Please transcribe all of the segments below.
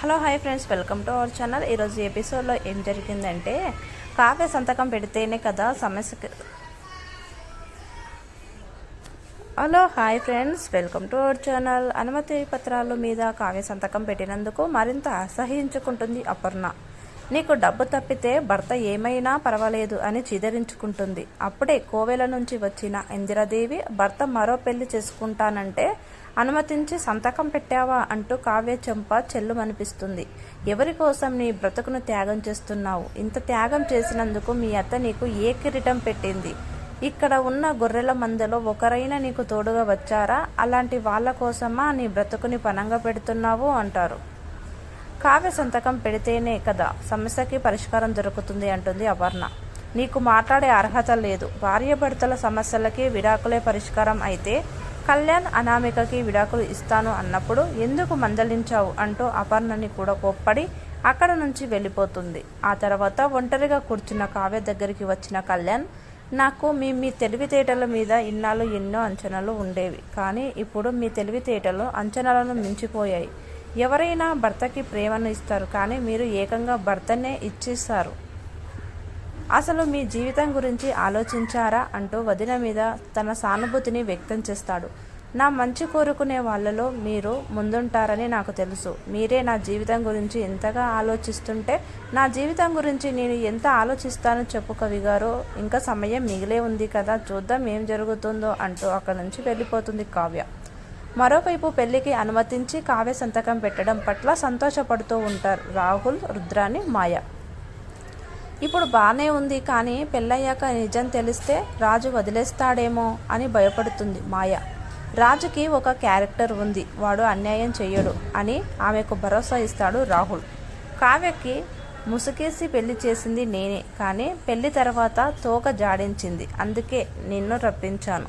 Hello hi friends. Welcome to our channel. ఈరోజు ఎపిసోడ్లో ఏం జరిగిందంటే కావ్య సంతకం పెడితేనే కదా సమస్యకి hello hi friends. Welcome to our channel. అనుమతి పత్రాల మీద కావ్య సంతకం పెట్టినందుకు మరింత అసహించుకుంటుంది అపర్ణ. నీకు డబ్బు తప్పితే భర్త ఏమైనా పర్వాలేదు అని చిదరించుకుంటుంది. అప్పుడే కోవెల నుంచి వచ్చిన ఇందిరాదేవి భర్త మరో పెళ్ళి చేసుకుంటానంటే అనుమతించి సంతకం పెట్టావా అంటూ కావ్య చెంప చెల్లుమనిపిస్తుంది. ఎవరి కోసం నీ బ్రతుకును త్యాగం చేస్తున్నావు? ఇంత త్యాగం చేసినందుకు మీ అత్త నీకు ఏ కిరీటం పెట్టింది? ఇక్కడ ఉన్న గొర్రెల మందలో ఒకరైనా నీకు తోడుగా వచ్చారా? అలాంటి వాళ్ళ కోసమా నీ బ్రతుకుని పనంగా పెడుతున్నావు? అంటారు. కావ్య సంతకం పెడితేనే కదా సమస్యకి పరిష్కారం దొరుకుతుంది అంటుంది అపర్ణ. నీకు మాట్లాడే అర్హత లేదు. భార్యాభర్తల సమస్యలకి విడాకులే పరిష్కారం అయితే కళ్యాణ్ అనామికకి విడాకులు ఇస్తాను అన్నప్పుడు ఎందుకు మందలించావు అంటూ అపర్ణని కూడా కోప్పడి అక్కడ నుంచి వెళ్ళిపోతుంది. ఆ తర్వాత ఒంటరిగా కూర్చున్న కావ్య దగ్గరికి వచ్చిన కళ్యాణ్ నాకు మీ మీ తెలివితేటల మీద ఇన్నాళ్ళు ఎన్నో అంచనాలు ఉండేవి కానీ ఇప్పుడు మీ తెలివితేటలు అంచనాలను మించిపోయాయి. ఎవరైనా భర్తకి ప్రేమను ఇస్తారు కానీ మీరు ఏకంగా భర్తనే ఇచ్చిస్తారు అసలు మీ జీవితం గురించి ఆలోచించారా అంటూ వదిన మీద తన సానుభూతిని వ్యక్తం చేస్తాడు. నా మంచి కోరుకునే వాళ్ళలో మీరు ముందుంటారని నాకు తెలుసు. మీరే నా జీవితం గురించి ఎంతగా ఆలోచిస్తుంటే నా జీవితం గురించి నేను ఎంత ఆలోచిస్తానో చెప్పు కవి గారు. ఇంకా సమయం మిగిలే ఉంది కదా చూద్దాం ఏం జరుగుతుందో అంటూ అక్కడి నుంచి వెళ్ళిపోతుంది కావ్య. మరోవైపు పెళ్ళికి అనుమతించి కావ్య సంతకం పెట్టడం పట్ల సంతోషపడుతూ ఉంటారు రాహుల్ రుద్రాని మాయ. ఇప్పుడు బాగానే ఉంది కానీ పెళ్ళయ్యాక నిజం తెలిస్తే రాజు వదిలేస్తాడేమో అని భయపడుతుంది మాయ. రాజుకి ఒక క్యారెక్టర్ ఉంది వాడు అన్యాయం చేయడు అని ఆమెకు భరోసా ఇస్తాడు రాహుల్. కావ్యకి ముసుకేసి పెళ్ళి చేసింది నేనే కానీ పెళ్ళి తర్వాత తోక జాడించింది అందుకే నిన్ను రప్పించాను.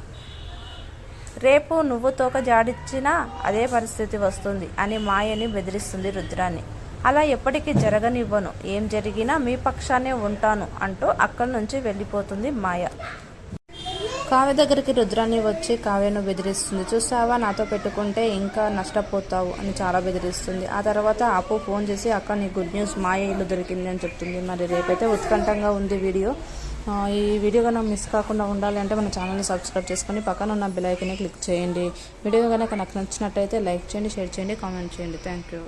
రేపు నువ్వు తోక జాడించినా అదే పరిస్థితి వస్తుంది అని మాయని బెదిరిస్తుంది రుద్రాన్ని అలా ఎప్పటికీ జరగనివ్వను. ఏం జరిగినా మీ పక్షానే ఉంటాను అంటూ అక్కడి నుంచి వెళ్ళిపోతుంది మాయ. కావ్య దగ్గరికి రుద్రాన్ని వచ్చి కావ్యను బెదిరిస్తుంది. చూస్తావా నాతో పెట్టుకుంటే ఇంకా నష్టపోతావు అని చాలా బెదిరిస్తుంది. ఆ తర్వాత అప్పు ఫోన్ చేసి అక్క నీ గుడ్ న్యూస్. మాయ ఇల్లు దొరికింది అని చెప్తుంది. మరి రేపైతే ఉత్కంఠంగా ఉంది వీడియో. ఈ వీడియో కనుక మిస్ కాకుండా ఉండాలి అంటే మన ఛానల్ని సబ్స్క్రైబ్ చేసుకొని పక్కన ఉన్న బెల్ ఐకన్ని క్లిక్ చేయండి. వీడియో కనుక నాకు నచ్చినట్టయితే లైక్ చేయండి షేర్ చేయండి కామెంట్ చేయండి. Thank you.